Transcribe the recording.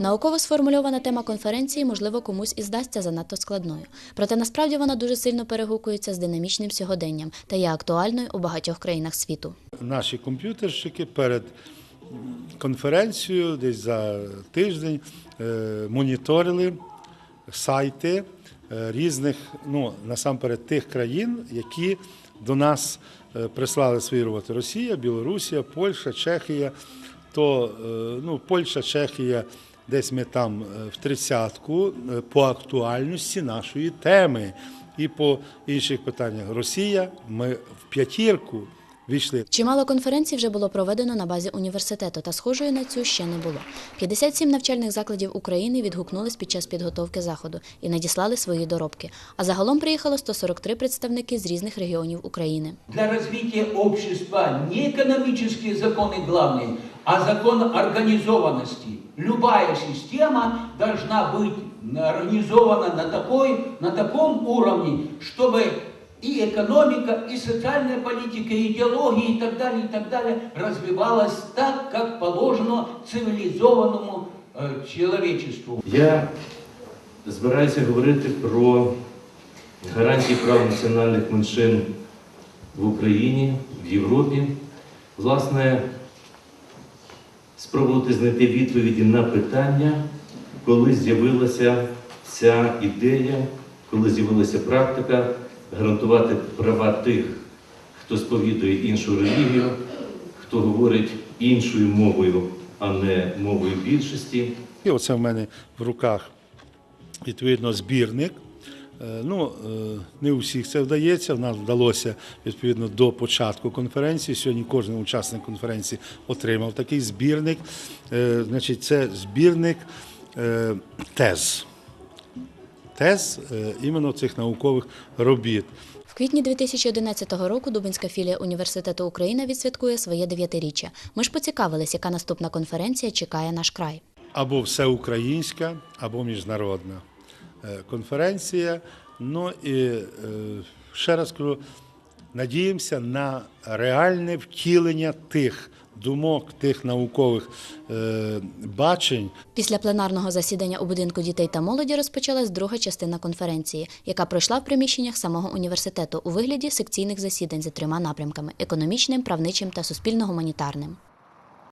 Науково сформульована тема конференції, можливо, комусь і здасться занадто складною. Проте насправді вона дуже сильно перегукується з динамічним сьогоденням та є актуальною у багатьох країнах світу. Наші комп'ютерщики перед конференцією десь за тиждень е, моніторили сайти е, різних, ну насамперед тих країн, які до нас е, прислали свої роботи: Росія, Білорусія, Польща, Чехія. То ну, Польща, Чехія, десь ми там е, в тридцятку е, по актуальності нашої теми. І по інших питаннях Росія, ми в п'ятірку війшли. Чимало конференцій вже було проведено на базі університету, та схожої на цю ще не було. 57 навчальних закладів України відгукнулись під час підготовки заходу і надіслали свої доробки. А загалом приїхало 143 представники з різних регіонів України. Для развития общества не экономические законы главные, а закон организованности. Любая система должна быть организована на, такой, на таком уровне, чтобы и экономика, и социальная политика, и идеология, и так далее, и так далее развивалась так, как положено цивилизованному э, человечеству. Я збираюся говорити про гарантії прав національних меншин в Україні, в Європі. Власне, спробувати знайти відповіді на питання, коли з'явилася ця ідея, коли з'явилася практика гарантувати права тих, хто сповідує іншу релігію, хто говорить іншою мовою, а не мовою більшості. І оце в мене в руках відповідно збірник. Е, Ну, е, не у всіх це вдається. В нас вдалося відповідно до початку конференції. Сьогодні кожен учасник конференції отримав такий збірник. Е, Значить, це збірник тез. Тез е, іменно цих наукових робіт. В квітні 2011 року Дубинська філія університету Україна відсвяткує своє дев'ятиріччя. Ми ж поцікавились, яка наступна конференція чекає наш край. або всеукраїнська, або міжнародна е, конференція. Ну і е, ще раз кажу, надіємося на реальне втілення тих думок, тих наукових е, бачень, Після пленарного засідання у будинку дітей та молоді розпочалась друга частина конференції, яка пройшла в приміщеннях самого університету у вигляді секційних засідань за трьома напрямками економічним, правничим та суспільно-гуманітарним.